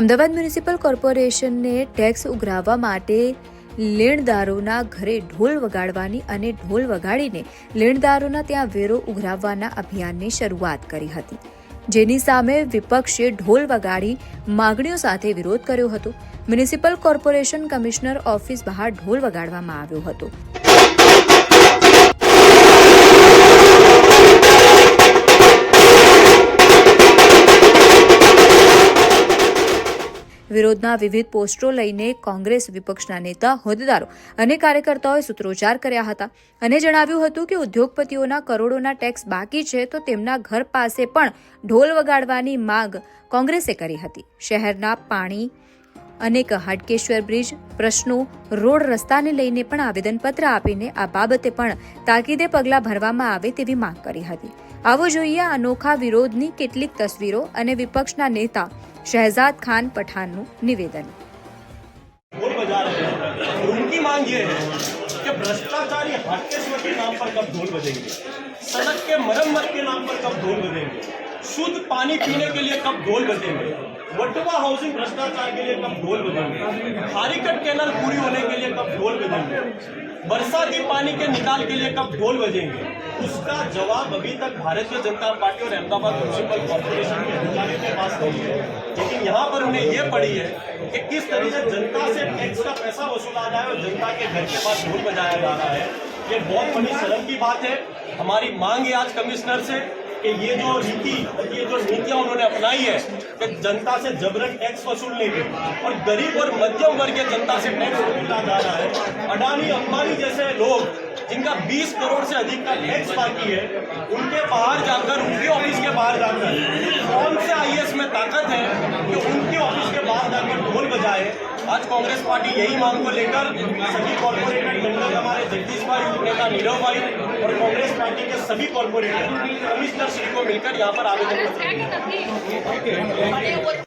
Ahmedabad municipal કોર્પોરેશનને tax ઉઘરાવવા માટે લેણદારોના ઘરે ઢોલ વગાડવાની અને ઢોલ વગાડીને લેણદારોના ત્યાં વેરો ઉઘરાવવાના અભિયાનની શરૂઆત કરી હતી. જેની સામે વિપક્ષે ઢોલ વગાડી માગણીઓ સાથે વિરોધ કર્યો હતો. મ્યુનિસિપલ કોર્પોરેશન કમિશનર ઓફિસ બહાર ઢોલ વગાડવામાં આવ્યો હતો. વિરોધના વિવિધ પોસ્ટરો લઈને કોંગ્રેસ વિપક્ષના નેતા, હોદ્દેદારો અને કાર્યકર્તાઓએ સૂત્રોચ્ચાર કર્યા હતા અને જણાવ્યું હતું કે ઉદ્યોગપતિઓના કરોડોના ટેક્સ બાકી છે તો તેમના ઘર પાસે પણ ઢોલ વગાડવાની માંગ કોંગ્રેસે કરી હતી. શહેરના પાણી, અનેક હાટકેશ્વર બ્રિજ, પ્રશ્નો, રોડ રસ્તાને લઈને પણ આવેદનપત્ર આપીને આ બાબતે પણ તાકીદે પગલાં ભરવામાં આવે તેવી માંગ કરી હતી. આવો જોઈએ અનોખા વિરોધની કેટલીક તસવીરો અને વિપક્ષના નેતા શહેજાદ ખાન પઠાણનું નિવેદન ढोल बजा रहे हैं और उनकी मांग ये है कि भ्रष्टाचारी हाटकेश्वर के नाम पर कब ढोल बजेंगे सड़क के मरम्मत के नाम पर कब ढोल बजेंगे शुद्ध पानी पीने के लिए कब ढोल बजेंगे वटवा हाउसिंग भ्रष्टाचार के लिए कब ढोल बजेंगे खारीकट कैनल पूरी होने के लिए कब ढोल बजेंगे बरसाती पानी के निकाल के लिए कब ढोल बजेंगे उसका जवाब अभी तक भारतीय जनता पार्टी और अहमदाबाद म्यूनसिपल कॉर्पोरेशन के अधिकारियों के पास नहीं है। लेकिन यहाँ पर उन्हें ये पड़ी है कि किस तरह से जनता से टैक्स का पैसा वसूला जा रहा है और जनता के घर के पास ढोल बजाया जा रहा है। ये बहुत बड़ी शर्म की बात है। हमारी मांग है आज कमिश्नर से कि ये जो रीति ये जो नीतियाँ उन्होंने अपनाई है कि जनता से जबरन टैक्स वसूलने की और गरीब और मध्यम वर्ग के जनता से टैक्स वसूला जा रहा है। अडानी, अंबानी जैसे लोग जिनका 20 करोड़ से अधिक का टैक्स बाकी है, उनके बाहर जाकर, उनके ऑफ़िस के बाहर जाकर, कौन से आईएएस में ताकत है कि उनके ऑफ़िस के बाहर जाकर ढोल बजाए आज कांग्रेस पार्टी यही मांग को लेकर सभी कॉर्पोरेटर मेंबर हमारे जगदीश भाई उपनेता नीरव भाई और कांग्रेस पार्टी के सभी कॉर्पोरेटर कमिश्नर श्री को मिलकर यहाँ पर आवेदन पत्र।